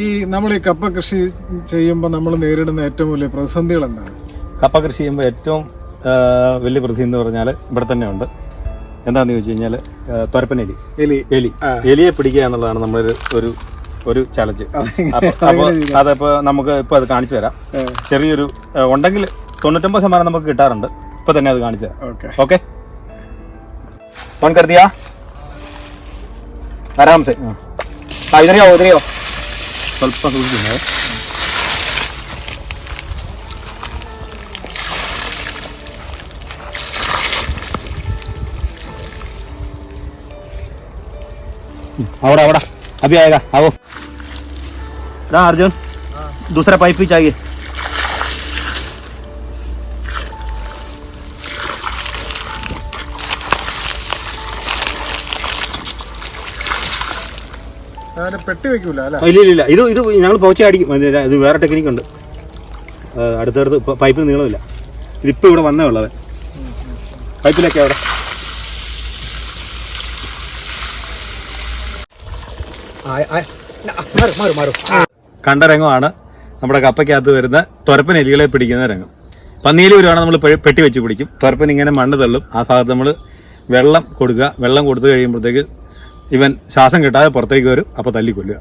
ഈ നമ്മൾ ഈ കപ്പ കൃഷി ചെയ്യുമ്പോൾ നമ്മൾ നേരിടുന്ന ഏറ്റവും വലിയ പ്രതിസന്ധികൾ എന്താണ്? കപ്പ കൃഷി ചെയ്യുമ്പോൾ ഏറ്റവും വലിയ പ്രതിസന്ധി എന്ന് പറഞ്ഞാൽ ഇവിടെ തന്നെ ഉണ്ട്. എന്താണെന്ന് ചോദിച്ചു കഴിഞ്ഞാൽ തുരപ്പൻ എലി. എലി. എലി. എലിയെ പിടിക്കുക എന്നുള്ളതാണ് നമ്മളൊരു ഒരു ഒരു ചലഞ്ച് അപ്പോൾ അതപ്പോൾ നമുക്ക് ഇപ്പോൾ അത് കാണിച്ചു തരാം. ചെറിയൊരു ഉണ്ടെങ്കിൽ തൊണ്ണൂറ്റൊമ്പത് ശതമാനം നമുക്ക് കിട്ടാറുണ്ട്. ഇപ്പൊ തന്നെ അത് കാണിച്ചു തരാം. ഓക്കെ. ഓക്കെ? കരുതിയാ? ആരാമത്തെ? ആ. ഇതറിയോ ഇതറിയോ ಸ್ವಲ್ಪ ಸೂಚಿಸಿದೆ आवड़ा आवड़ा अभी आएगा आओ ना अर्जुन दूसरा पाइप भी चाहिए പെട്ടി വെക്കൂല ഇല്ല ഇല്ല ഇത് ഇത് ഞങ്ങൾ പൗച്ച അടിക്കും. ഇത് വേറെ ടെക്നിക്ക് ഉണ്ട്. അടുത്തടുത്ത് പൈപ്പിൽ പൈപ്പിന് നീളമില്ല. ഇതിപ്പോൾ ഇവിടെ വന്നേ ഉള്ളത് പൈപ്പിലൊക്കെ അവിടെ. കണ്ട രംഗമാണ് നമ്മുടെ കപ്പയ്ക്കകത്ത് വരുന്ന തുരപ്പൻ എലികളെ പിടിക്കുന്ന രംഗം. പന്നിയിൽ വരുവാണെങ്കിൽ നമ്മൾ പെട്ടി വെച്ച് പിടിക്കും. തുരപ്പൻ ഇങ്ങനെ മണ്ണ് തള്ളും. ആ ഭാഗത്ത് നമ്മൾ വെള്ളം കൊടുക്കുക. വെള്ളം കൊടുത്തു കഴിയുമ്പോഴത്തേക്ക് ഇവൻ ശ്വാസം കിട്ടാതെ പുറത്തേക്ക് വരും അപ്പോൾ തല്ലിക്കൊല്ലുക.